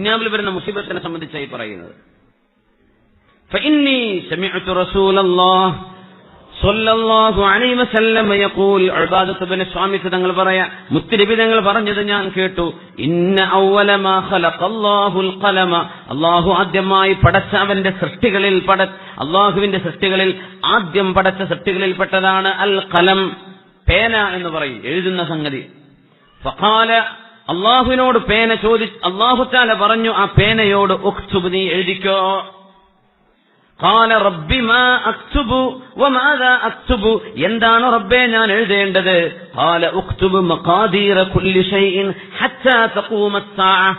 ദുനിയാവിൽ വരുന്ന മുസീബത്തിനെ സംബന്ധിച്ചായി പറയുന്നത് فإني سمعت رسول الله صلى الله عليه وسلم يقول عبادة بن സ്വാമിത്ത് തങ്ങൾ പറയാ മുത്തുനബി തങ്ങൾ പറഞ്ഞത് ഞാൻ കേട്ടു ഇന്ന ഔവല മാ ഖലഖല്ലാഹുൽ ഖലമ അല്ലാഹു ആദ്യമായി പടച്ച അവന്റെ സൃഷ്ടികളിൽ പട അള്ളാഹുവിന്റെ സൃഷ്ടികളിൽ ആദ്യം പടച്ച സൃഷ്ടികളിൽ പെട്ടതാണ് അൽ ഖലം പേന എന്ന് പറയും എഴുതുന്ന സംഗതി ഫഖാല അള്ളാഹുവിനോട് പേന ചോദി അള്ളാഹുത്താല പറഞ്ഞു ആ പേനയോട് ഉക്സുബ് നീ എഴുതിക്കോ. കാല റബ്ബിമാ അക്തുബു വമാദാ അക്തുബു. എന്താണ് റബ്ബെ ഞാൻ എഴുതേണ്ടത്? കാല ഉക്തുബു മഖാദീറ കുല്ലി ഹത്താ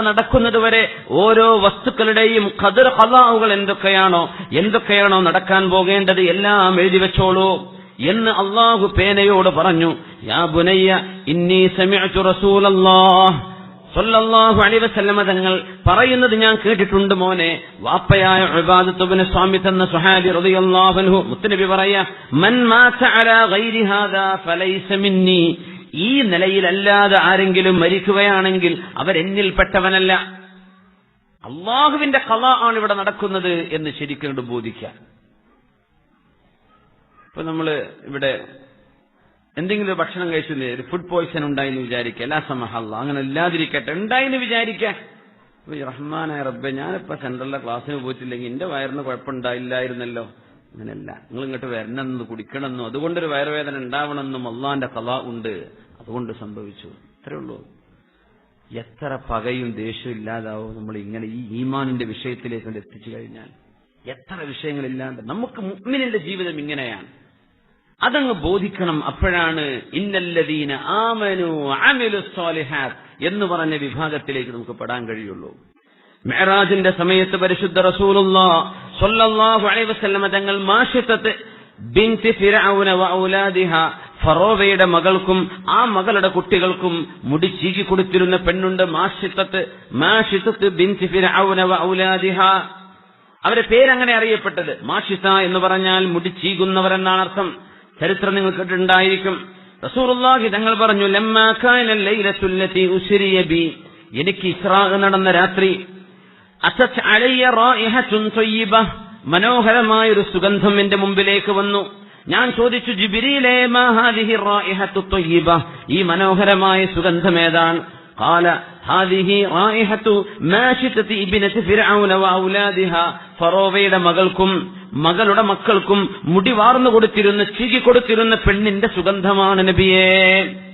നടക്കുന്നത് വരെ ഓരോ വസ്തുക്കളുടെയും കതിർ ഖലാവുകൾ എന്തൊക്കെയാണോ എന്തൊക്കെയാണോ നടക്കാൻ പോകേണ്ടത് എല്ലാം എഴുതി വെച്ചോളൂ. എന്ന് അള്ളാഹു പേനയോട് പറഞ്ഞു യാ ബുനയ്യ ഇന്നി സമിഅ്തു റസൂലല്ലാഹ്. സല്ലല്ലാഹു അലൈഹി വസല്ലമ തങ്ങൾ പറയുന്നത് ഞാൻ കേട്ടിട്ടുണ്ട് മോനെ. വാപ്പയായ ഉബാദത്തുബ്നു സ്വാമി എന്ന സ്വഹാബി റളിയല്ലാഹു അൻഹു മുത്തനബി പറയാ മൻ മാത അലാ ഗൈരി ഹാദാ ഫലൈസ മിന്നി. ഈ നിലയിലല്ലാതെ ആരെങ്കിലും മരിക്കുകയാണെങ്കിൽ അവരെന്നിൽപ്പെട്ടവനല്ല. അള്ളാഹുവിന്റെ കല ആണ് ഇവിടെ നടക്കുന്നത് എന്ന് ശരിക്കും ബോധിക്കാൻ ഇപ്പൊ നമ്മൾ ഇവിടെ എന്തെങ്കിലും ഒരു ഭക്ഷണം കഴിച്ചില്ലേ ഒരു ഫുഡ് പോയിസൺ ഉണ്ടായിന്ന് വിചാരിക്കുക എല്ലാ സമഹല്ല അങ്ങനെ ഇല്ലാതിരിക്കട്ടെ ഉണ്ടായിന്ന് വിചാരിക്കുക. റഹ്മാനായ റബ്ബെ ഞാനിപ്പോ സെൻട്രലിലെ ക്ലാസ്സിന് പോയിട്ടില്ലെങ്കിൽ എന്റെ വയറിന് കുഴപ്പമുണ്ടായില്ലായിരുന്നല്ലോ. അങ്ങനെയല്ല. നിങ്ങൾ ഇങ്ങോട്ട് വരണമെന്ന് കുടിക്കണമെന്നും അതുകൊണ്ടൊരു വയറുവേദന ഉണ്ടാവണമെന്നും അള്ളാന്റെ കഥ ഉണ്ട്. അതുകൊണ്ട് സംഭവിച്ചു. അത്രേ ഉള്ളൂ. എത്ര പകയും ദേഷ്യവും ഇല്ലാതാവും നമ്മൾ ഇങ്ങനെ ഈ ഈമാനിന്റെ വിഷയത്തിലേക്ക് എത്തിച്ചു കഴിഞ്ഞാൽ. എത്ര വിഷയങ്ങളില്ലാണ്ട് നമുക്ക് മുഗ്മിനിന്റെ ജീവിതം ഇങ്ങനെയാണ്. അതങ്ങ് ബോധിക്കണം. അപ്പോഴാണ് ഇന്നല്ലദീന ആമനു അമിലു സ്വാലിഹാത്ത് എന്ന് പറഞ്ഞ വിഭാഗത്തിലേക്ക് നമുക്ക് പെടാൻ കഴിയുള്ളൂ. മെഹറാജിന്റെ സമയത്ത് പരിശുദ്ധ റസൂലുള്ളാ സ്വല്ലല്ലാഹു അലൈഹി വസല്ലമ തങ്ങൾ മാഷിത്തത്ത് ഫിറഔന ഫറോവയുടെ മകൾക്കും ആ മകളുടെ കുട്ടികൾക്കും മുടി ചീകി കൊടുത്തിരുന്ന പെണ്ണുണ്ട് മാഷിത്തത്ത്. മാഷിത്തത്ത് ബിൻതി ഫിറഔന വ ഔലാദിഹ. അവരെ പേരങ്ങനെ അറിയപ്പെട്ടത്. മാഷിത്ത എന്ന് പറഞ്ഞാൽ മുടി ചീകുന്നവരെന്നാണ് അർത്ഥം ചരിത്രം നിങ്ങൾ കേട്ടിട്ടുണ്ടായിരിക്കും റസൂറുല്ലാഹി തങ്ങൾ പറഞ്ഞു ലമ്മാ കാന ലൈലത്തുല്ലതി ഉസ്രിയ ബി എനിക്ക് ഇസ്രാ നടന്ന രാത്രി അസത് അലയ്യ റായിഹത്തുൻ ത്വയ്യിബ മനോഹരമായ ഒരു സുഗന്ധം എന്റെ മുമ്പിലേക്ക് വന്നു ഞാൻ ചോദിച്ചു ജിബിരിയിലെ മാ ഹാദിഹി റായിഹത്തു ത്വയ്യിബ ഈ മനോഹരമായ സുഗന്ധം ഏതാണ് قال هذه رائحة ماشطة ابنة فرعون وأولادها ഫറോവയുടെ മകൾക്കും മകളുടെ മക്കൾക്കും മുടി വാർന്നു കൊടുത്തിരുന്ന ചീകി കൊടുത്തിരുന്ന പെണ്ണിന്റെ സുഗന്ധമാണ് നബിയേ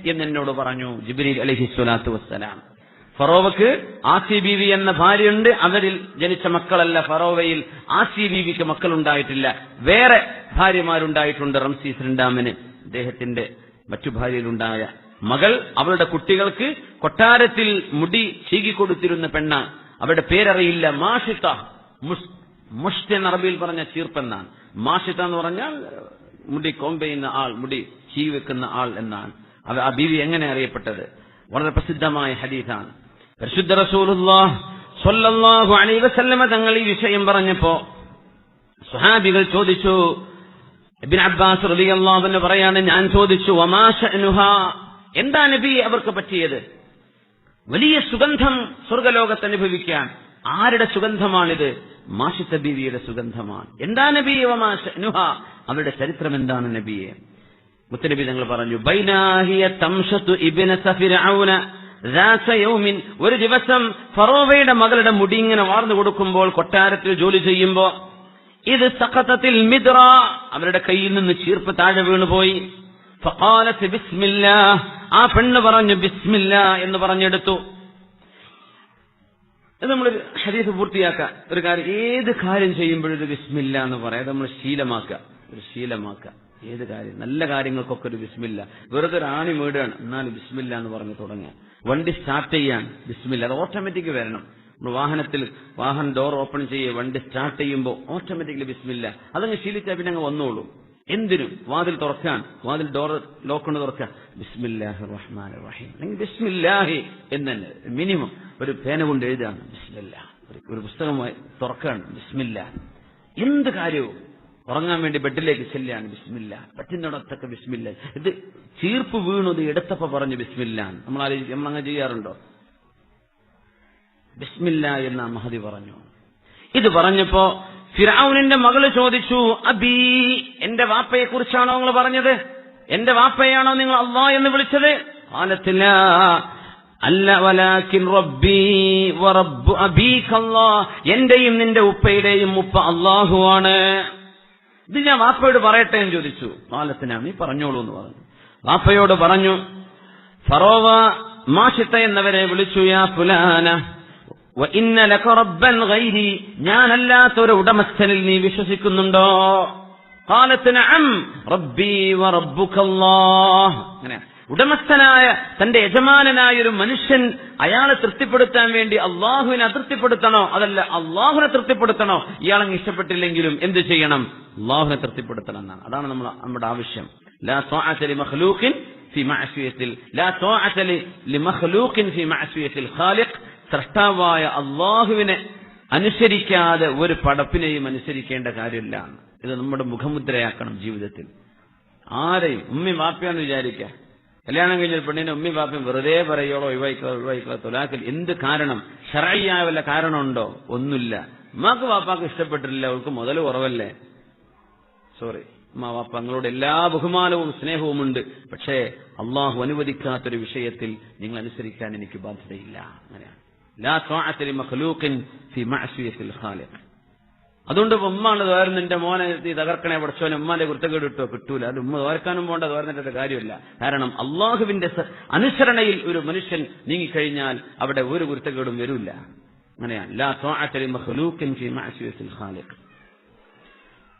എന്ന് എന്നോട് പറഞ്ഞു ജിബ്രീൽ അലഹി സ്വലാത്തു വസ്സലാം. ഫറോവക്ക് ആസി ബീവി എന്ന ഭാര്യയുണ്ട്. അവരിൽ ജനിച്ച മക്കളല്ല ഫറോവയിൽ ആസി ബീവിക്ക് മക്കളുണ്ടായിട്ടില്ല. വേറെ ഭാര്യമാരുണ്ടായിട്ടുണ്ട് റംസീസ് രണ്ടാമന് അദ്ദേഹത്തിന്റെ മറ്റു ഭാര്യയിലുണ്ടായ മകൾ അവളുടെ കുട്ടികൾക്ക് കൊട്ടാരത്തിൽ മുടി ചീകിക്കൊടുത്തിരുന്ന പെണ്ണ. അവരുടെ പേരറിയില്ല. മാഷിത്ത മുഷ്ട് എന്ന അറബിയിൽ പറഞ്ഞ ചീർപ്പെന്നാണ്. മാഷിത്ത എന്ന് പറഞ്ഞാൽ മുടി കോമ്പയുന്ന ആൾ മുടി ചീ വെക്കുന്ന ആൾ എന്നാണ്. അത് ആ ബീവി എങ്ങനെ അറിയപ്പെട്ടത്? വളരെ പ്രസിദ്ധമായ ഹദീസാണ്. പരിശുദ്ധ അലൈഹി വസല്ലമ തങ്ങൾ ഈ വിഷയം പറഞ്ഞപ്പോ സ്വഹാബികൾ ചോദിച്ചു ഇബിൻ അബ്ബാസ് റളിയല്ലാഹു അൻഹു പറയാണ് ഞാൻ ചോദിച്ചു വമാ ശഅനുഹ? എന്താ നബി അവർക്ക് പറ്റിയത്? വലിയ സുഗന്ധം സ്വർഗലോകത്ത് അനുഭവിക്കാൻ. ആരുടെ സുഗന്ധമാണിത്? മാഷിത്ത ബീവിയുടെ സുഗന്ധമാണ്. എന്താ നബി നുഹ അവരുടെ ചരിത്രം എന്താണ് നബിയെ? മുത്തനബി ഞങ്ങൾ പറഞ്ഞു ബൈനാഹിയ തംഷത്തു ഇബിന സഫിറൌന ഒരു ദിവസം ഫറോവയുടെ മകളുടെ മുടി ഇങ്ങനെ വാർന്നു കൊടുക്കുമ്പോൾ കൊട്ടാരത്തിൽ ജോലി ചെയ്യുമ്പോ ഇത് സഖത്തത്തിൽ മിദ്ര അവരുടെ കയ്യിൽ നിന്ന് ചീർപ്പ് താഴെ വീണുപോയി ഫഖാലത്ത് ബിസ്മില്ലാ ആ പെണ്ണ് പറഞ്ഞു ബിസ്മില്ല എന്ന് പറഞ്ഞെടുത്തു. നമ്മൾ ഹരീഫ് പൂർത്തിയാക്കുക. ഒരു കാര്യം ഏത് കാര്യം ചെയ്യുമ്പോഴൊരു വിസ്മില്ല എന്ന് പറയാം. നമ്മൾ ശീലമാക്കുക. ഒരു ശീലമാക്കുക. ഏത് കാര്യം? നല്ല കാര്യങ്ങൾക്കൊക്കെ ഒരു ബിസ്മില്ല. വെറുതെ ഒരു ആണി വീടാണ് എന്നാലും ബിസ്മില്ല എന്ന് പറഞ്ഞ് തുടങ്ങുക. വണ്ടി സ്റ്റാർട്ട് ചെയ്യാൻ ബിസ്മില്ല. അത് ഓട്ടോമാറ്റിക് വരണം. നമ്മൾ വാഹനത്തിൽ വാഹനം ഡോർ ഓപ്പൺ ചെയ്യുക വണ്ടി സ്റ്റാർട്ട് ചെയ്യുമ്പോൾ ഓട്ടോമാറ്റിക്കലി ബിസ്മില്ല. അതങ്ങ് ശീലിച്ചാൽ പിന്നെ അങ്ങ് വന്നോളൂ. എന്തിനും? വാതിൽ തുറക്കാൻ. വാതിൽ ഡോർ ലോക്ക് ലോക്കൊണ്ട് തുറക്കുക. ബിസ്മില്ലാഹി റഹ്മാൻ റഹീം. അല്ലെങ്കിൽ ബിസ്മില്ലാഹി എന്ന് തന്നെ. മിനിമം. ഒരു പേന കൊണ്ട് എഴുതാണ് ബിസ്മില്ല. ഒരു- പുസ്തകമായി തുറക്കാണ്. ബിസ്മില്ല. എന്ത് കാര്യവും ഉറങ്ങാൻ വേണ്ടി ബെഡിലേക്ക് ചെല്ലാണ് ബിസ്മില്ല. പറ്റുന്നിടത്തൊക്കെ ബിസ്മില്ല. ഇത് ചീർപ്പ് വീണത് എടുത്തപ്പ പറഞ്ഞു ബിസ്മില്ല. നമ്മൾ ആലോചിക്കും നമ്മൾ അങ്ങനെ ചെയ്യാറുണ്ടോ? ബിസ്മില്ല എന്ന മഹതി പറഞ്ഞു. ഇത് പറഞ്ഞപ്പോ ഫിറാവുനിന്റെ മകൾ ചോദിച്ചു അബി എന്റെ വാപ്പയെ കുറിച്ചാണോ നിങ്ങൾ പറഞ്ഞത്? എന്റെ വാപ്പയാണോ നിങ്ങൾ അള്ളാ എന്ന് വിളിച്ചത്? ആലത്തില്ല അല്ല വലാക്കിൻ റബ്ബി വറബ്ബു അബീഖല്ലാ എന്റെയും നിന്റെ ഉപ്പയുടെയും ഉപ്പ അള്ളാഹുവാണ് ഇത് ഞാൻ വാപ്പയോട് പറയട്ടെ എന്ന് ചോദിച്ചു. കാലത്തിനാ നീ പറഞ്ഞോളൂ എന്ന് പറഞ്ഞു. വാപ്പയോട് പറഞ്ഞു ഫറോവ മാഷിത്ത എന്നവരെ വിളിച്ചു യാ ഫുലാന വ ഇന്ന ലക റബ്ബൻ ഗൈരി ഞാനല്ലാത്ത ഒരു ഉടമസ്ഥനിൽ നീ വിശ്വസിക്കുന്നുണ്ടോ? കാലത്തിന് അങ്ങനെ ഉടമസ്ഥനായ തന്റെ യജമാനനായ ഒരു മനുഷ്യൻ അയാളെ തൃപ്തിപ്പെടുത്താൻ വേണ്ടി അള്ളാഹുവിനെ അതൃപ്തിപ്പെടുത്തണോ? അതല്ല അള്ളാഹുനെ തൃപ്തിപ്പെടുത്തണോ? ഇയാളെ ഇഷ്ടപ്പെട്ടില്ലെങ്കിലും എന്ത് ചെയ്യണം? അള്ളാഹുനെ തൃപ്തിപ്പെടുത്തണം എന്നാണ്. അതാണ് നമ്മൾ നമ്മുടെ ആവശ്യം. സൃഷ്ടാവായ അള്ളാഹുവിനെ അനുസരിക്കാതെ ഒരു പടപ്പിനെയും അനുസരിക്കേണ്ട കാര്യമില്ല. ഇത് നമ്മുടെ മുഖമുദ്രയാക്കണം ജീവിതത്തിൽ. ആരെയും ഉമ്മി മാപ്പിയാന്ന് വിചാരിക്കുക. കല്യാണം കഴിഞ്ഞ പെണ്ണിന്റെ പെണ്ണിനെ ഉമ്മി വാപ്പയും വെറുതെ പറയോളോ ഒഴിവായിക്കുക ഒഴിവായിക്കുക തൊലാക്കൽ എന്ത് കാരണം? ഷറയ്യായ വല്ല കാരണമുണ്ടോ? ഒന്നുമില്ല. ഉമ്മാക്ക് വാപ്പാക്ക് ഇഷ്ടപ്പെട്ടിട്ടില്ല. അവൾക്ക് മുതൽ കുറവല്ലേ? സോറി. ഉമ്മ വാപ്പ നിങ്ങളോട് എല്ലാ ബഹുമാനവും സ്നേഹവും ഉണ്ട്. പക്ഷേ അള്ളാഹു അനുവദിക്കാത്തൊരു വിഷയത്തിൽ നിങ്ങൾ അനുസരിക്കാൻ എനിക്ക് ബാധ്യതയില്ല. അങ്ങനെയാണ്. ലാ ത്വാഅത ലിമഖ്ലൂഖിൻ ഫി മഅസിയത്തിൽ ഖാലിഖ്. അതുകൊണ്ട് ഉമ്മാണ് തോരുന്ന എന്റെ മോനെ ഈ തകർക്കണേ പഠിച്ചോനെ ഉമ്മാന്റെ കുരുത്തക്കേട് കിട്ടോ കിട്ടൂല. അത് ഉമ്മ തോർക്കാനും പോണ്ട തോരുന്നിട്ട് കാര്യമില്ല. കാരണം അള്ളാഹുവിന്റെ അനുസരണയിൽ ഒരു മനുഷ്യൻ നീങ്ങിക്കഴിഞ്ഞാൽ അവിടെ ഒരു കുരുത്തക്കേടും വരൂല്ല. അങ്ങനെയാണ്.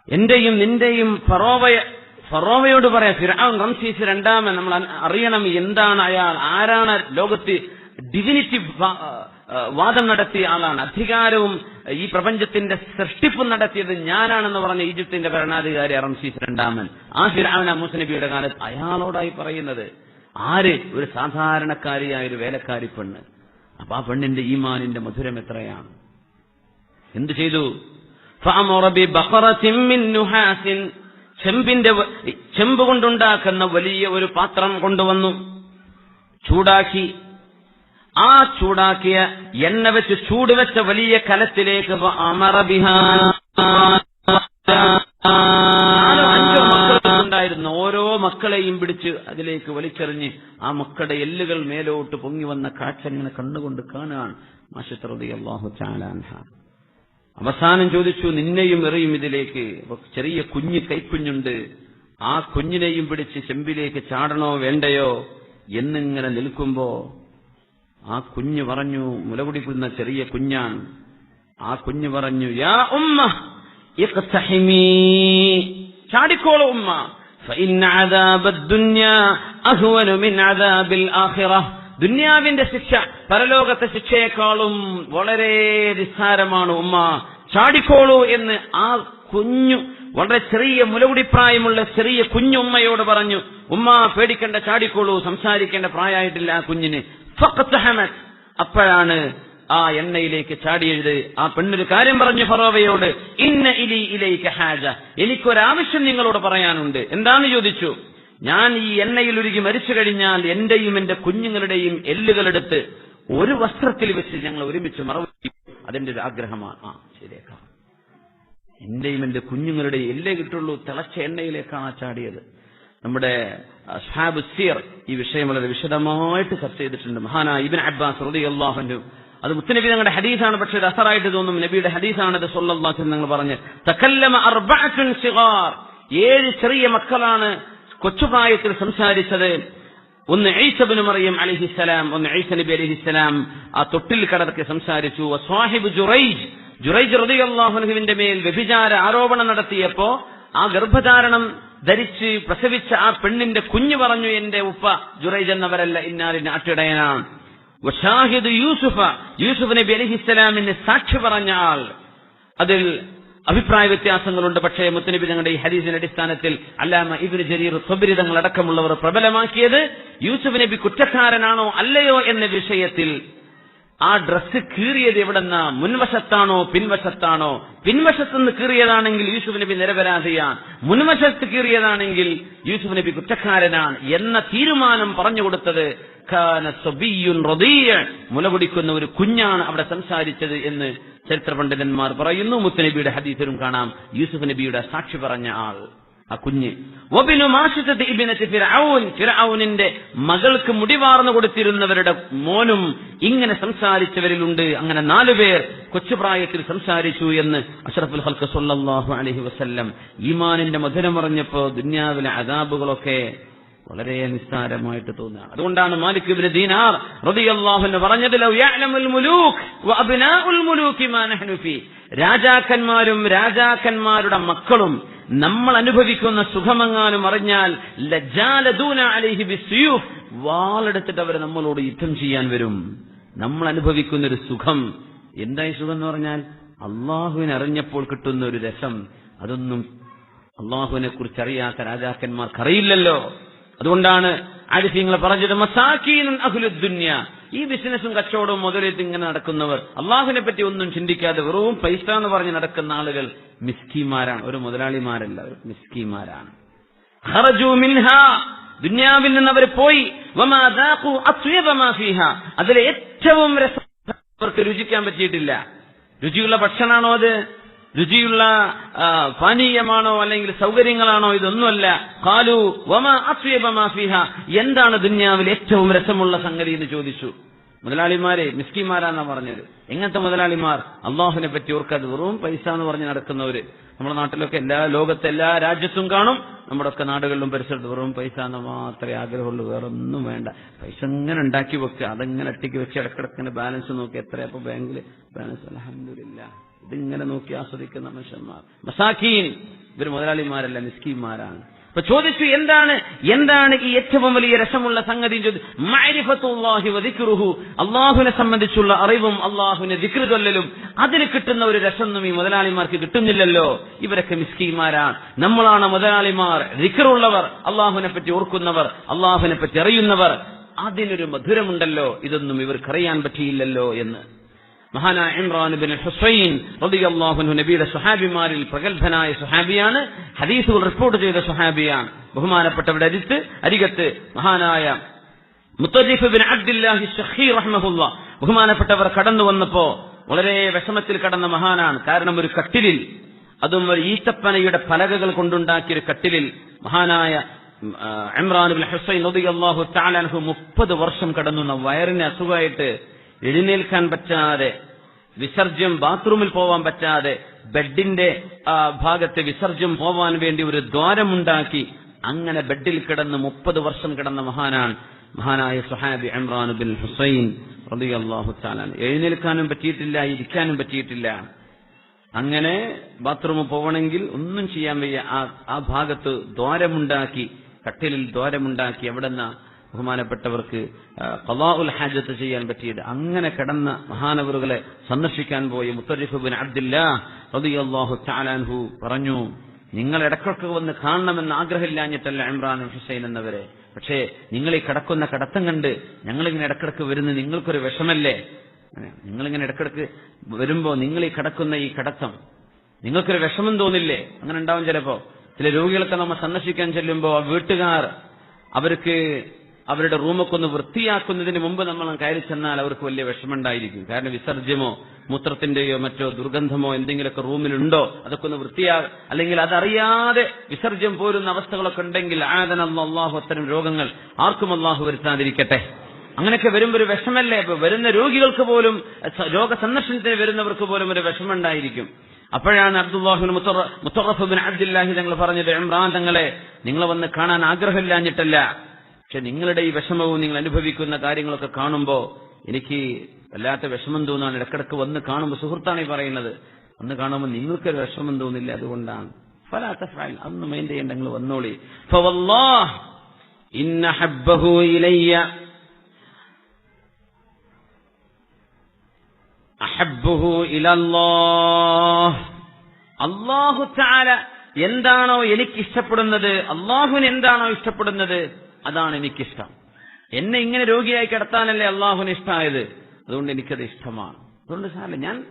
എന്റെയും നിന്റെയും ഫറോവയ ഫറോവയോട് പറയാം ഫിറാവും റംസീസ് രണ്ടാമൻ നമ്മൾ അറിയണം എന്താണ് അയാൾ ആരാണ് ലോകത്ത് ഡിവിനിറ്റി വാദം നടത്തിയ ആളാണ്. അധികാരവും ഈ പ്രപഞ്ചത്തിന്റെ സൃഷ്ടിപ്പ് നടത്തിയത് ഞാനാണെന്ന് പറഞ്ഞ ഈജിപ്തിന്റെ ഭരണാധികാരി റംസീസ് രണ്ടാമൻ. ആ ഫിരാവന മുസ്നബിയുടെ കാലത്ത് അയാളോടായി പറയുന്നത് ആര് ഒരു സാധാരണക്കാരിയായ ഒരു വേലക്കാരി പെണ്ണ്? അപ്പൊ ആ പെണ്ണിന്റെ ഈമാനിന്റെ മധുരം എത്രയാണ്? എന്തു ചെയ്തു? ചെമ്പിന്റെ ചെമ്പ് കൊണ്ടുണ്ടാക്കുന്ന വലിയ ഒരു പാത്രം കൊണ്ടുവന്നു. ചൂടാക്കി ആ ചൂടാക്കിയ എണ്ണ വെച്ച് ചൂട് വെച്ച വലിയ കലത്തിലേക്ക് അമറ നാലോ അഞ്ചോ മക്കൾ ഉണ്ടായിരുന്നു. ഓരോ മക്കളെയും പിടിച്ച് അതിലേക്ക് വലിച്ചെറിഞ്ഞ് ആ മക്കളുടെ എല്ലുകൾ മേലോട്ട് പൊങ്ങി വന്ന കാഴ്ച ഇങ്ങനെ കണ്ടുകൊണ്ട് കാണുകയാണ് മാഷത്രതി അള്ളാഹു ചാലാൻഹ അവസാനം ചോദിച്ചു നിന്നെയും എറിയും ഇതിലേക്ക്. ചെറിയ കുഞ്ഞ് കൈക്കുഞ്ഞുണ്ട്. ആ കുഞ്ഞിനെയും പിടിച്ച് ചെമ്പിലേക്ക് ചാടണോ വേണ്ടയോ? എന്നിങ്ങനെ നിൽക്കുമ്പോ ആ കുഞ്ഞ് പറഞ്ഞു മുലകുടിക്കുന്ന ചെറിയ കുഞ്ഞാണ്. ആ കുഞ്ഞ് പറഞ്ഞു യാ ഉമ്മ ചാടിക്കോളൂ ഉമ്മ. ദുന്യാവിന്റെ ശിക്ഷ പരലോകത്തെ ശിക്ഷയെക്കാളും വളരെ നിസ്സാരമാണ് ഉമ്മ. ചാടിക്കോളൂ എന്ന് ആ കുഞ്ഞു വളരെ ചെറിയ മുലകുടിപ്രായമുള്ള ചെറിയ കുഞ്ഞുമ്മയോട് പറഞ്ഞു ഉമ്മ പേടിക്കേണ്ട ചാടിക്കോളൂ സംസാരിക്കേണ്ട പ്രായമായിട്ടില്ല ആ കുഞ്ഞിന്. അപ്പോഴാണ് ആ എണ്ണയിലേക്ക് ചാടിയത് ആ പെണ്ണൊരു കാര്യം പറഞ്ഞു ഫറോവയോട് ഇന്ന ഇലി ഇലേക്ക് ഹാജ. എനിക്കൊരാവശ്യം നിങ്ങളോട് പറയാനുണ്ട്. എന്താന്ന് ചോദിച്ചു? ഞാൻ ഈ എണ്ണയിൽ ഉരുകി മരിച്ചു കഴിഞ്ഞാൽ എന്റെയും എന്റെ കുഞ്ഞുങ്ങളുടെയും എല്ലുകളെടുത്ത് ഒരു വസ്ത്രത്തിൽ വെച്ച് ഞങ്ങൾ ഒരുമിച്ച് മറവ്. അതെന്റെ ഒരു ആഗ്രഹമാണ്. ആ ശരിയേക്കാം. എന്റെയും എന്റെ കുഞ്ഞുങ്ങളുടെ എല്ലേ കിട്ടുള്ളൂ തിളച്ച എണ്ണയിലേക്കാണ് ചാടിയത്. നമ്മുടെ സീർ ഈ വിഷയം വളരെ വിശദമായിട്ട് ചർച്ച ചെയ്തിട്ടുണ്ട്. മഹാനാ ഇബിൻ അബ്ബാസ് റളിയല്ലാഹു അത് മുത്തനബി ഞങ്ങളുടെ ഹദീസാണ്. പക്ഷെ ഇത് അസറായിട്ട് തോന്നും. നബിയുടെ ഹദീസാണ് ഇത് സല്ലല്ലാഹു നിങ്ങൾ പറഞ്ഞ് സിഗാർ. ഏഴ് ചെറിയ മക്കളാണ് കൊച്ചുപ്രായത്തിൽ സംസാരിച്ചത്. ഒന്ന് ഐസബിന് മറിയം അലിഹിസ്സലാം ഒന്ന് ഐസ നബി അലിഹിസ്സലാം ആ തൊട്ടിൽ കടർക്ക് സംസാരിച്ചു. സ്വാഹിബ് ജുറൈജ്. ജുറൈജ് റളിയല്ലാഹുവിന്റെ മേൽ വ്യഭിചാര ആരോപണം നടത്തിയപ്പോ ആ ഗർഭധാരണം ധരിച്ച് പ്രസവിച്ച ആ പെണ്ണിന്റെ കുഞ്ഞു പറഞ്ഞു എന്റെ ഉപ്പ ജുറൈജ് എന്നവരല്ല ഇന്നാലിന്റെ അട്ടിടയനാണ് യൂസുഫ യൂസുഫ് നബി അലിഹിസ്സലാമിന് സാക്ഷി പറഞ്ഞ ആൾ. അതിൽ അഭിപ്രായ വ്യത്യാസങ്ങളുണ്ട്. പക്ഷേ മുത്തനബി തങ്ങളുടെ ഈ ഹദീസിന്റെ അടിസ്ഥാനത്തിൽ അല്ലാമ ഇബിന് ജരീർ സ്വബരിതങ്ങൾ തങ്ങൾ അടക്കമുള്ളവർ പ്രബലമാക്കിയത് യൂസുഫ് നബി കുറ്റക്കാരനാണോ അല്ലയോ എന്ന വിഷയത്തിൽ ആ ഡ്രസ്സ് കീറിയത് എവിടെന്ന? മുൻവശത്താണോ പിൻവശത്താണോ? പിൻവശത്ത് നിന്ന് കീറിയതാണെങ്കിൽ യൂസുഫ് നബി നിരപരാധിയാണ് മുൻവശത്ത് കീറിയതാണെങ്കിൽ യൂസുഫ് നബി കുറ്റക്കാരനാണ് എന്ന തീരുമാനം പറഞ്ഞു കൊടുത്തത് മുലകുടിക്കുന്ന ഒരു കുഞ്ഞാണ് അവിടെ സംസാരിച്ചത് എന്ന് ചരിത്ര പണ്ഡിതന്മാർ പറയുന്നു. മുത്തനബിയുടെ ഹദീസിലും കാണാം. യൂസുഫ് നബിയുടെ സാക്ഷി പറഞ്ഞ ആൾ. ആ കുഞ്ഞ്. ഫിറൌനിന്റെ മകൾക്ക് മുടിവാർന്നു കൊടുത്തിരുന്നവരുടെ മോനും ഇങ്ങനെ സംസാരിച്ചവരിലുണ്ട്. അങ്ങനെ നാലുപേർ കൊച്ചുപ്രായത്തിൽ സംസാരിച്ചു എന്ന് അഷറഫുൽ ഹൽക്ക് അലൈഹി വസല്ലം ഈമാനിന്റെ മധുരം പറഞ്ഞപ്പോ ദുന്യാവിലെ അതാബുകളൊക്കെ വളരെ നിസ്സാരമായിട്ട് തോന്നുകയാണ് അതുകൊണ്ടാണ് മാലിക് ഇബ്നു ദീനാർ റളിയല്ലാഹു അൻഹു പറഞ്ഞത് ലൗ യഅലമുൽ വ വഅബ്നാഉൽ മുലൂകി മാ നഹ്നു ഫീ. രാജാക്കന്മാരും രാജാക്കന്മാരുടെ മക്കളും നമ്മൾ അനുഭവിക്കുന്ന സുഖമെങ്ങാനും അറിഞ്ഞാൽ ലജ്ജാലദൂന അലൈഹി ബിസ്യൂഫ്. വാളെടുത്തിട്ട് അവർ നമ്മളോട് യുദ്ധം ചെയ്യാൻ വരും. നമ്മൾ അനുഭവിക്കുന്ന ഒരു സുഖം. എന്തായി സുഖം എന്ന് പറഞ്ഞാൽ അള്ളാഹുവിനെ അറിഞ്ഞപ്പോൾ കിട്ടുന്ന ഒരു രസം. അതൊന്നും അള്ളാഹുവിനെ കുറിച്ച് അറിയാത്ത രാജാക്കന്മാർക്ക് അറിയില്ലല്ലോ അതുകൊണ്ടാണ് ആരിഫ്യങ്ങൾ പറഞ്ഞത് മസാക്കീനൻ അഹുലുദ്ദുന്യ ഈ ബിസിനസ്സും കച്ചവടവും മുതലേറ്റ് ഇങ്ങനെ നടക്കുന്നവർ. അള്ളാഹുവിനെ പറ്റി ഒന്നും ചിന്തിക്കാതെ വെറും പൈസ എന്ന് പറഞ്ഞ് നടക്കുന്ന ആളുകൾ മിസ്കിമാരാണ് ഒരു മുതലാളിമാരല്ല മിസ്കിമാരാണ് ദുന്യാവിൽ നിന്ന് അവർ പോയി. അതിലെ ഏറ്റവും രസം അവർക്ക് രുചിക്കാൻ പറ്റിയിട്ടില്ല. രുചിയുള്ള ഭക്ഷണമാണോ അത്? രുചിയുള്ള പാനീയമാണോ അല്ലെങ്കിൽ സൗകര്യങ്ങളാണോ ഇതൊന്നുമല്ല. കാലു വമ എന്താണ് ദുന്യാവിൽ ഏറ്റവും രസമുള്ള സംഗതി എന്ന് ചോദിച്ചു. മുതലാളിമാരെ മിസ്കിമാരാന്നാ പറഞ്ഞത്. എങ്ങനത്തെ മുതലാളിമാർ? അള്ളാഹുവിനെ പറ്റി ഓർക്കാതെ വെറും പൈസ എന്ന് പറഞ്ഞ് നടക്കുന്നവര്. നമ്മുടെ നാട്ടിലൊക്കെ എല്ലാ ലോകത്തെ എല്ലാ രാജ്യത്തും കാണും. നമ്മുടെ ഒക്കെ നാടുകളിലും പരിസരത്ത് വെറും പൈസ എന്ന് മാത്രമേ ആഗ്രഹമുള്ളൂ. വേറെ ഒന്നും വേണ്ട. പൈസ ഇങ്ങനെ ഉണ്ടാക്കി വെക്കുക അതങ്ങനെ ഒറ്റയ്ക്ക് വെച്ച് ഇടക്കിടക്കിന്റെ ബാലൻസ് നോക്കി. എത്രയപ്പോ ബാങ്കിൽ ബാലൻസ് അലഹമില്ല ഇതിങ്ങനെ നോക്കി ആസ്വദിക്കുന്ന മനുഷ്യന്മാർ. മസാഖീൻ ഇവർ മുതലാളിമാരല്ല നിസ്കീന്മാരാണ് അപ്പൊ ചോദിച്ചു എന്താണ് എന്താണ് ഈ ഏറ്റവും വലിയ രസമുള്ള സംഗതി? അള്ളാഹുവിനെ സംബന്ധിച്ചുള്ള അറിവും അള്ളാഹുവിനെ ദിക്റ് ചൊല്ലലും അതിന് കിട്ടുന്ന ഒരു രസമൊന്നും ഈ മുതലാളിമാർക്ക് കിട്ടുന്നില്ലല്ലോ. ഇവരൊക്കെ മിസ്കിമാരാണ് നമ്മളാണ് മുതലാളിമാർ ദിക്റുള്ളവർ അള്ളാഹുവിനെ പറ്റി ഓർക്കുന്നവർ അള്ളാഹുവിനെ പറ്റി അറിയുന്നവർ. അതിനൊരു മധുരമുണ്ടല്ലോ ഇതൊന്നും ഇവർക്കറിയാൻ പറ്റിയില്ലല്ലോ എന്ന്. മഹാനായ ഇമ്രാൻ ബിൻ ഹുസൈൻ റളിയല്ലാഹു നബിയുടെ സുഹാബിമാരിൽ പ്രഗത്ഭനായ സുഹാബിയാണ് ഹദീസുകൾ റിപ്പോർട്ട് ചെയ്ത സുഹാബിയാണ് ബഹുമാനപ്പെട്ടവരുടെ അരിത്ത് അരികത്ത് മഹാനായ മുത്തജിഫ് ബിൻ അബ്ദുല്ലാഹി ഷഹീർ റഹ്മഹുല്ല. ബഹുമാനപ്പെട്ടവർ കടന്നു വന്നപ്പോ വളരെ വിഷമത്തിൽ കടന്ന മഹാനാണ്. കാരണം ഒരു കട്ടിലിൽ അതും ഒരു ഈത്തപ്പനയുടെ പലകകൾ കൊണ്ടുണ്ടാക്കിയ ഒരു കട്ടിലിൽ മഹാനായ ഇമ്രാൻ ബിൻ ഹുസൈൻ റളിയല്ലാഹു തആല അൻഹു മുപ്പത് വർഷം കടന്നു. വയറിന് അസുഖമായിട്ട് എഴുന്നേൽക്കാൻ പറ്റാതെ വിസർജ്യം ബാത്റൂമിൽ പോവാൻ പറ്റാതെ ബെഡിന്റെ ഭാഗത്ത് വിസർജ്യം പോവാൻ വേണ്ടി ഒരു ദ്വാരമുണ്ടാക്കി അങ്ങനെ ബെഡിൽ കിടന്ന് മുപ്പത് വർഷം കിടന്ന മഹാനാണ് മഹാനായ സുഹാബി ഇമ്രാൻ ബിൻ ഹുസൈൻ റളിയല്ലാഹു തആല എഴുന്നേൽക്കാനും പറ്റിയിട്ടില്ല ഇരിക്കാനും പറ്റിയിട്ടില്ല. അങ്ങനെ ബാത്റൂമിൽ പോകണമെങ്കിൽ ഒന്നും ചെയ്യാൻ വയ്യ. ആ ഭാഗത്ത് ദ്വാരമുണ്ടാക്കി കട്ടിലിൽ ദ്വാരമുണ്ടാക്കി എവിടെന്ന ബഹുമാനപ്പെട്ടവർക്ക് കലാ ഉൽ ഹാജത്ത് ചെയ്യാൻ പറ്റിയത്. അങ്ങനെ കിടന്ന മഹാനവറുകളെ സന്ദർശിക്കാൻ പോയി മുത്തരിഫ് ബിൻ അബ്ദില്ലാ റളിയല്ലാഹു തആലാൻഹു പറഞ്ഞു നിങ്ങൾ ഇടയ്ക്കൊക്കെ വന്ന് കാണണമെന്ന് ആഗ്രഹമില്ലാഞ്ഞിട്ടല്ല ഇമ്രാൻ ഹുസൈൻ എന്നവരെ. പക്ഷേ നിങ്ങൾ ഈ കിടക്കുന്ന കടത്തം കണ്ട് ഞങ്ങളിങ്ങനെ ഇടക്കിടക്ക് വരുന്ന നിങ്ങൾക്കൊരു വിഷമല്ലേ? നിങ്ങളിങ്ങനെ ഇടക്കിടക്ക് വരുമ്പോ നിങ്ങൾ ഈ കിടക്കുന്ന ഈ കടത്തം നിങ്ങൾക്കൊരു വിഷമം തോന്നില്ലേ? അങ്ങനെ ഉണ്ടാവും ചിലപ്പോ. ചില രോഗികളൊക്കെ നമ്മൾ സന്ദർശിക്കാൻ ചെല്ലുമ്പോ ആ വീട്ടുകാർ അവർക്ക് അവരുടെ റൂമൊക്കെ ഒന്ന് വൃത്തിയാക്കുന്നതിന് മുമ്പ് നമ്മൾ കയറി ചെന്നാൽ അവർക്ക് വലിയ വിഷമമുണ്ടായിരിക്കും. കാരണം വിസർജ്യമോ മൂത്രത്തിന്റെയോ മറ്റോ ദുർഗന്ധമോ എന്തെങ്കിലുമൊക്കെ റൂമിലുണ്ടോ അതൊക്കെ ഒന്ന് വൃത്തിയാ അല്ലെങ്കിൽ അതറിയാതെ വിസർജ്യം പോരുന്ന അവസ്ഥകളൊക്കെ ഉണ്ടെങ്കിൽ ആദനല്ല അള്ളാഹു അത്തരം രോഗങ്ങൾ ആർക്കും അള്ളാഹു വരുത്താതിരിക്കട്ടെ. അങ്ങനെയൊക്കെ വരുമ്പോൾ ഒരു വിഷമല്ലേ വരുന്ന രോഗികൾക്ക് പോലും രോഗ സന്ദർശനത്തിന് വരുന്നവർക്ക് പോലും ഒരു വിഷമമുണ്ടായിരിക്കും. അപ്പോഴാണ് അബ്ദുല്ലാഹിബിൻ മുത്തറഫ് ബിൻ അബ്ദുല്ലാഹി തങ്ങൾ പറഞ്ഞത് ഇമ്രാൻ തങ്ങളെ നിങ്ങളെ വന്ന് കാണാൻ ആഗ്രഹമില്ലാഞ്ഞിട്ടല്ല. പക്ഷെ നിങ്ങളുടെ ഈ വിഷമവും നിങ്ങൾ അനുഭവിക്കുന്ന കാര്യങ്ങളൊക്കെ കാണുമ്പോൾ എനിക്ക് വല്ലാത്ത വിഷമം തോന്നാണ് ഇടക്കിടക്ക് വന്ന് കാണുമ്പോൾ സുഹൃത്താണ് ഈ പറയുന്നത്. വന്ന് കാണുമ്പോൾ നിങ്ങൾക്കൊരു വിഷമം തോന്നില്ല. അതുകൊണ്ടാണ്. ഫലാത്ത ഫഅൽ അതൊന്നും മൈൻഡ് ചെയ്യേണ്ട നിങ്ങൾ വന്നോളി. അള്ളാഹു ഇന്ന ഹബ്ബഹു അല്ലാഹു തആല എന്താണോ എനിക്ക് ഇഷ്ടപ്പെടുന്നത് അള്ളാഹുവിന് എന്താണോ ഇഷ്ടപ്പെടുന്നത്? അതാണ് എനിക്കിഷ്ടം. എന്നെ ഇങ്ങനെ രോഗിയായി കിടത്താനല്ലേ അള്ളാഹുവിന് ഇഷ്ടമായത് അതുകൊണ്ട് എനിക്കത് ഇഷ്ടമാണ്. അതുകൊണ്ട് സാറല്ല ഞാൻ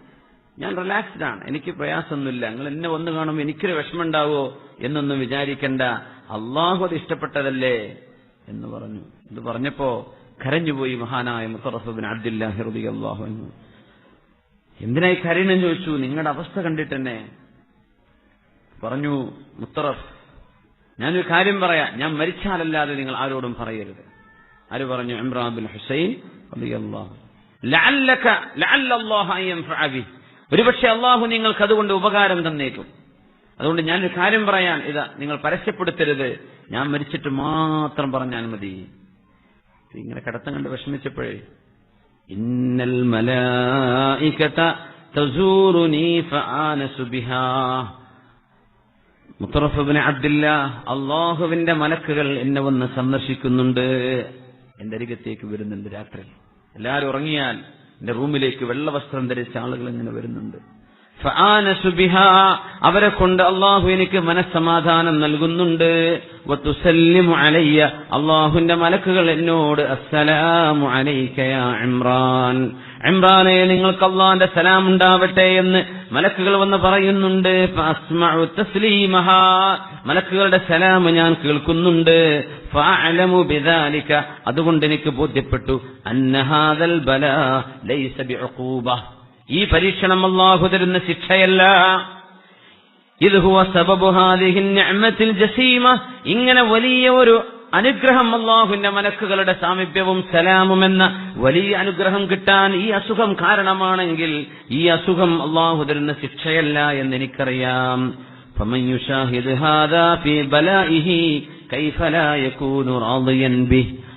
ഞാൻ റിലാക്സ്ഡ് ആണ്. എനിക്ക് പ്രയാസമൊന്നുമില്ല. നിങ്ങൾ എന്നെ വന്ന് കാണുമ്പോൾ എനിക്കൊരു വിഷമം ഉണ്ടാവോ എന്നൊന്നും വിചാരിക്കണ്ട. അള്ളാഹു അത് ഇഷ്ടപ്പെട്ടതല്ലേ എന്ന് പറഞ്ഞു. ഇത് പറഞ്ഞപ്പോ കരഞ്ഞുപോയി മഹാനായ മുത്തറഫബിൻ അബ്ദുല്ലാഹി അള്ളാഹു എന്ന് എന്തിനായി കരയണെന്ന് ചോദിച്ചു? നിങ്ങളുടെ അവസ്ഥ കണ്ടിട്ടെന്നെ. പറഞ്ഞു മുത്തറഫ് ഞാനൊരു കാര്യം പറയാം. ഞാൻ മരിച്ചാലല്ലാതെ നിങ്ങൾ ആരോടും പറയരുത്. ആര് പറഞ്ഞു? ഇമ്രാൻ ബിൻ ഹുസൈൻ ഒരുപക്ഷെ അള്ളാഹു നിങ്ങൾക്ക് അതുകൊണ്ട് ഉപകാരം തന്നേക്കും. അതുകൊണ്ട് ഞാനൊരു കാര്യം പറയാൻ ഇതാ നിങ്ങൾ പരസ്യപ്പെടുത്തരുത്. ഞാൻ മരിച്ചിട്ട് മാത്രം പറഞ്ഞാൽ മതി. ഇങ്ങനെ കടത്തം കണ്ട് വിഷമിച്ചപ്പോഴേ ഇന്നൽ മലായികത തസൂറുനീ ഫആനസു ബിഹാ. മുത്തറഫിന് അബ്ദില്ല അള്ളാഹുവിന്റെ മലക്കുകൾ എന്നെ വന്ന് സന്ദർശിക്കുന്നുണ്ട് എന്റെ അരികത്തേക്ക് വരുന്നുണ്ട് രാത്രി എല്ലാവരും ഉറങ്ങിയാൽ എന്റെ റൂമിലേക്ക് വെള്ളവസ്ത്രം ധരിച്ച ആളുകൾ ഇങ്ങനെ വരുന്നുണ്ട്. അവരെ കൊണ്ട് അള്ളാഹു എനിക്ക് മനസ്സമാധാനം നൽകുന്നുണ്ട്. അള്ളാഹുവിന്റെ മലക്കുകൾ എന്നോട് അസ്സലാമു അലൈക യാ ഇമ്രാൻ. നിങ്ങൾക്ക് അള്ളാന്റെ സലാം ഉണ്ടാവട്ടെ എന്ന് മലക്കുകൾ വന്ന് പറയുന്നുണ്ട്. മലക്കുകളുടെ സലാം ഞാൻ കേൾക്കുന്നുണ്ട്. അതുകൊണ്ട് എനിക്ക് ബോധ്യപ്പെട്ടു. അന്നഹാദൽ ബലൂബ ലൈസ ഈ പരീക്ഷണം അള്ളാഹു തരുന്ന ശിക്ഷയല്ല. ഇത് ജസീമ. ഇങ്ങനെ വലിയ ഒരു അനുഗ്രഹം അള്ളാഹുവിന്റെ മലക്കുകളുടെ സാമീപ്യവും സലാമും എന്ന വലിയ അനുഗ്രഹം കിട്ടാൻ ഈ അസുഖം കാരണമാണെങ്കിൽ ഈ അസുഖം അള്ളാഹു തരുന്ന ശിക്ഷയല്ല എന്ന് എനിക്കറിയാം. ഫമൻ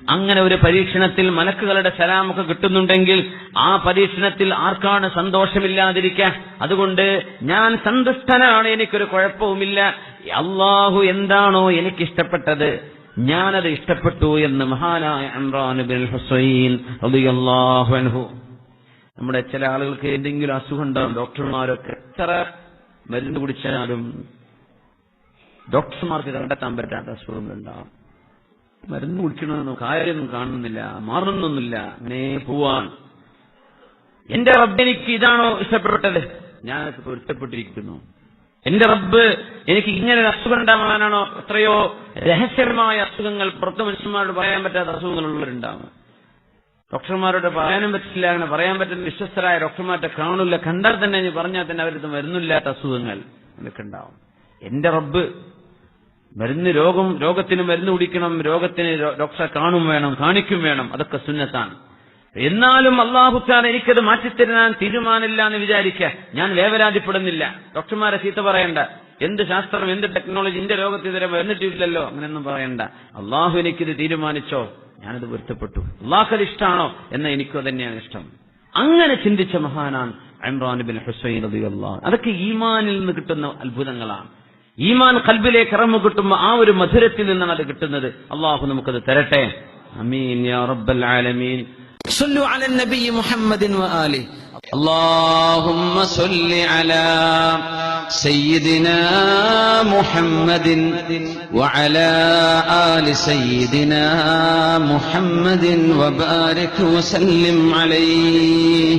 അങ്ങനെ ഒരു പരീക്ഷണത്തിൽ മലക്കുകളുടെ സലാമൊക്കെ കിട്ടുന്നുണ്ടെങ്കിൽ ആ പരീക്ഷണത്തിൽ ആർക്കാണ് സന്തോഷമില്ലാതിരിക്കുക അതുകൊണ്ട് ഞാൻ സന്തുഷ്ടനാണ് എനിക്കൊരു കുഴപ്പവുമില്ല. അള്ളാഹു എന്താണോ എനിക്കിഷ്ടപ്പെട്ടത് ഞാനത് ഇഷ്ടപ്പെട്ടു എന്ന് മഹാനായ അമ്രാനുബിൻ ഹുസൈൻ അള്ളാഹു നമ്മുടെ ചില ആളുകൾക്ക് എന്തെങ്കിലും അസുഖം ഉണ്ടാവും ഡോക്ടർമാരൊക്കെ എത്ര മരുന്ന് കുടിച്ചാലും ഡോക്ടർമാർക്ക് കണ്ടെത്താൻ പറ്റാത്ത അസുഖങ്ങളുണ്ടാവും മരുന്ന് കുടിക്കണമെന്ന് കാര്യമൊന്നും കാണുന്നില്ല മാറുന്നൊന്നുമില്ല നേ പോവാൻ എന്റെ റബ്ബ് എനിക്ക് ഇതാണോ ഇഷ്ടപ്പെട്ടത്? ഞാൻ പൊരുത്തപ്പെട്ടിരിക്കുന്നു എന്റെ റബ്ബ് എനിക്ക് ഇങ്ങനെ അസുഖം ഉണ്ടാവാനാണോ എത്രയോ രഹസ്യമായ അസുഖങ്ങൾ പുറത്ത് മനുഷ്യന്മാരോട് പറയാൻ പറ്റാത്ത അസുഖങ്ങളുള്ളവരുണ്ടാവും. ഡോക്ടർമാരോട് പറയാനും പറ്റില്ല അങ്ങനെ പറയാൻ പറ്റുന്ന വിശ്വസ്തരായ ഡോക്ടർമാരുടെ കാണില്ല കണ്ടാൽ തന്നെ പറഞ്ഞാൽ തന്നെ അവരത് മരുന്നില്ലാത്ത അസുഖങ്ങൾ. എനിക്കുണ്ടാവും എന്റെ റബ്ബ് മരുന്ന് രോഗം രോഗത്തിന് മരുന്ന് കുടിക്കണം രോഗത്തിന് ഡോക്ടറെ കാണും വേണം കാണിക്കും വേണം അതൊക്കെ സുന്നത്താണ്. എന്നാലും അള്ളാഹുത്താൻ എനിക്കത് മാറ്റിത്തരാൻ തീരുമാനമില്ല എന്ന് വിചാരിക്കുക ഞാൻ വേവരാതിപ്പെടുന്നില്ല ഡോക്ടർമാരെ ചീത്ത പറയണ്ട. എന്ത് ശാസ്ത്രം എന്ത് ടെക്നോളജി എന്റെ രോഗത്തിൽ ഇതുവരെ വരുന്നിട്ടില്ലല്ലോ അങ്ങനെയൊന്നും പറയണ്ട. അള്ളാഹു എനിക്കിത് തീരുമാനിച്ചോ? ഞാനത് പൊരുത്തപ്പെട്ടു. അള്ളാഹു ഇഷ്ടമാണോ എന്ന എനിക്കോ തന്നെയാണ് ഇഷ്ടം. അങ്ങനെ ചിന്തിച്ച മഹാനാണ് ഹുസൈൻ അതൊക്കെ ഈമാനിൽ നിന്ന് കിട്ടുന്ന അത്ഭുതങ്ങളാണ്. ഈമാൻ കൽബിലേക്ക് ഇറങ്ങു കിട്ടുമ്പോൾ ആ ഒരു മധുരത്തിൽ നിന്നാണ് അത് കിട്ടുന്നത് അള്ളാഹു നമുക്കത് തരട്ടെ അമീൻ യാ റബ്ബൽ ആലമീൻ صلوا على النبي محمد وآله اللهم صل على سيدنا محمد وعلى آل سيدنا محمد وبارك وسلم عليه